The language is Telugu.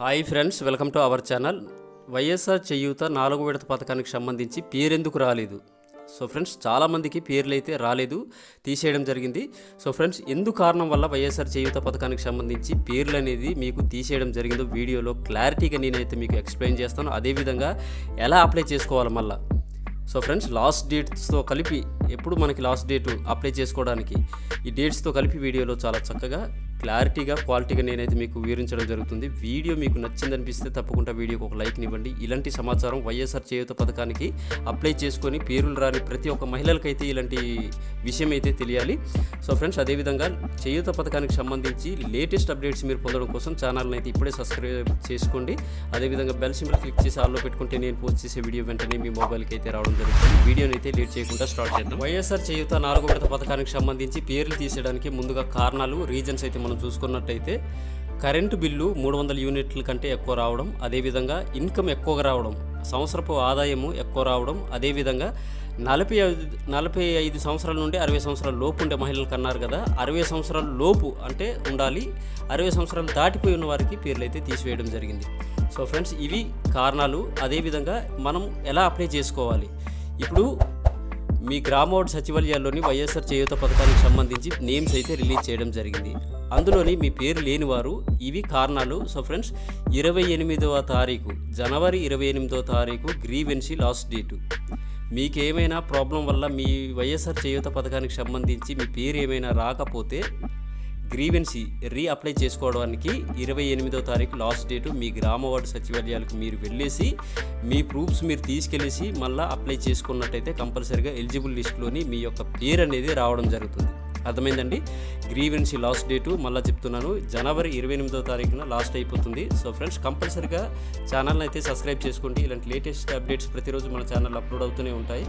Hi friends welcome to our channel. YSR Cheyutha నాలుగు విడత పథకానికి సంబంధించి పేరెందుకు రాలేదు. సో ఫ్రెండ్స్ చాలామందికి పేర్లు అయితే రాలేదు తీసేయడం జరిగింది. సో ఫ్రెండ్స్ ఎందు కారణం వల్ల వైఎస్ఆర్ చేయూత పథకానికి సంబంధించి పేర్లు అనేది మీకు తీసేయడం జరిగిందో వీడియోలో క్లారిటీగా నేనైతే మీకు ఎక్స్ప్లెయిన్ చేస్తాను. అదేవిధంగా ఎలా అప్లై చేసుకోవాలి మళ్ళీ? సో ఫ్రెండ్స్ లాస్ట్ డేట్స్తో కలిపి ఎప్పుడు మనకి లాస్ట్ డేట్ అప్లై చేసుకోవడానికి ఈ డేట్స్తో కలిపి వీడియోలో చాలా చక్కగా క్లారిటీగా క్వాలిటీగా నేనైతే మీకు వివరించడం జరుగుతుంది. వీడియో మీకు నచ్చిందనిపిస్తే తప్పకుండా వీడియోకి ఒక లైక్ ఇవ్వండి. ఇలాంటి సమాచారం వైఎస్ఆర్ చేయూత పథకానికి అప్లై చేసుకొని పేరులు రాని ప్రతి ఒక్క మహిళలకైతే ఇలాంటి విషయం అయితే తెలియాలి. సో ఫ్రెండ్స్ అదేవిధంగా చేయూత పథకానికి సంబంధించి లేటెస్ట్ అప్డేట్స్ మీరు పొందడం కోసం ఛానల్ని అయితే ఇప్పుడే సబ్స్క్రైబ్ చేసుకోండి. అదేవిధంగా బెల్ సింబల్ క్లిక్ చేసి ఆల్లో పెట్టుకుంటే నేను పోస్ట్ చేసే వీడియో వెంటనే మీ మొబైల్కి అయితే రావడం జరుగుతుంది. వీడియోని అయితే లేట్ చేయకుండా స్టార్ట్ చేద్దాం. వైఎస్ఆర్ చేయూత నాలుగో విడత పథకానికి సంబంధించి పేర్లు తీసేయడానికి ముందుగా కారణాలు రీజన్స్ అయితే మనం చూసుకున్నట్టయితే కరెంటు బిల్లు మూడు వందల యూనిట్ల కంటే ఎక్కువ రావడం అదేవిధంగా ఇన్కమ్ ఎక్కువగా రావడం సంవత్సరపు ఆదాయము ఎక్కువ రావడం అదేవిధంగా నలభై ఐదు నలభై ఐదు సంవత్సరాల నుండి అరవై సంవత్సరాల లోపు ఉండే మహిళలకు అన్నారు కదా అరవై సంవత్సరాల లోపు అంటే ఉండాలి అరవై సంవత్సరాలు దాటిపోయి ఉన్న వారికి పేర్లు అయితే తీసివేయడం జరిగింది. సో ఫ్రెండ్స్ ఇవి కారణాలు. అదేవిధంగా మనం ఎలా అప్లై చేసుకోవాలి? ఇప్పుడు మీ గ్రామోడ్ సచివాలయాల్లోని వైఎస్ఆర్ చేయూత పథకానికి సంబంధించి నేమ్స్ అయితే రిలీజ్ చేయడం జరిగింది. అందులోని మీ పేరు లేని వారు ఇవి కారణాలు. సో ఫ్రెండ్స్ ఇరవై ఎనిమిదవ తారీఖు జనవరి ఇరవై ఎనిమిదవ తారీఖు గ్రీవెన్సీ లాస్ట్ డేటు. మీకేమైనా ప్రాబ్లం వల్ల మీ వైఎస్ఆర్ చేయూత పథకానికి సంబంధించి మీ పేరు ఏమైనా రాకపోతే గ్రీవెన్సీ రీ అప్లై చేసుకోవడానికి ఇరవై ఎనిమిదో తారీఖు లాస్ట్ డేటు మీ గ్రామ వార్డు సచివాలయాలకు మీరు వెళ్ళేసి మీ ప్రూఫ్స్ మీరు తీసుకెళ్ళేసి మళ్ళీ అప్లై చేసుకున్నట్టయితే కంపల్సరీగా ఎలిజిబుల్ లిస్ట్లోని మీ యొక్క పేరు అనేది రావడం జరుగుతుంది. అర్థమైందండి? గ్రీవెన్సీ లాస్ట్ డేటు మళ్ళీ చెప్తున్నాను. జనవరి ఇరవై ఎనిమిదో తారీఖున లాస్ట్ అయిపోతుంది. సో ఫ్రెండ్స్ కంపల్సరీగా ఛానల్ని అయితే సబ్స్క్రైబ్ చేసుకోండి. ఇలాంటి లేటెస్ట్ అప్డేట్స్ ప్రతిరోజు మన ఛానల్ అప్లోడ్ అవుతూనే ఉంటాయి.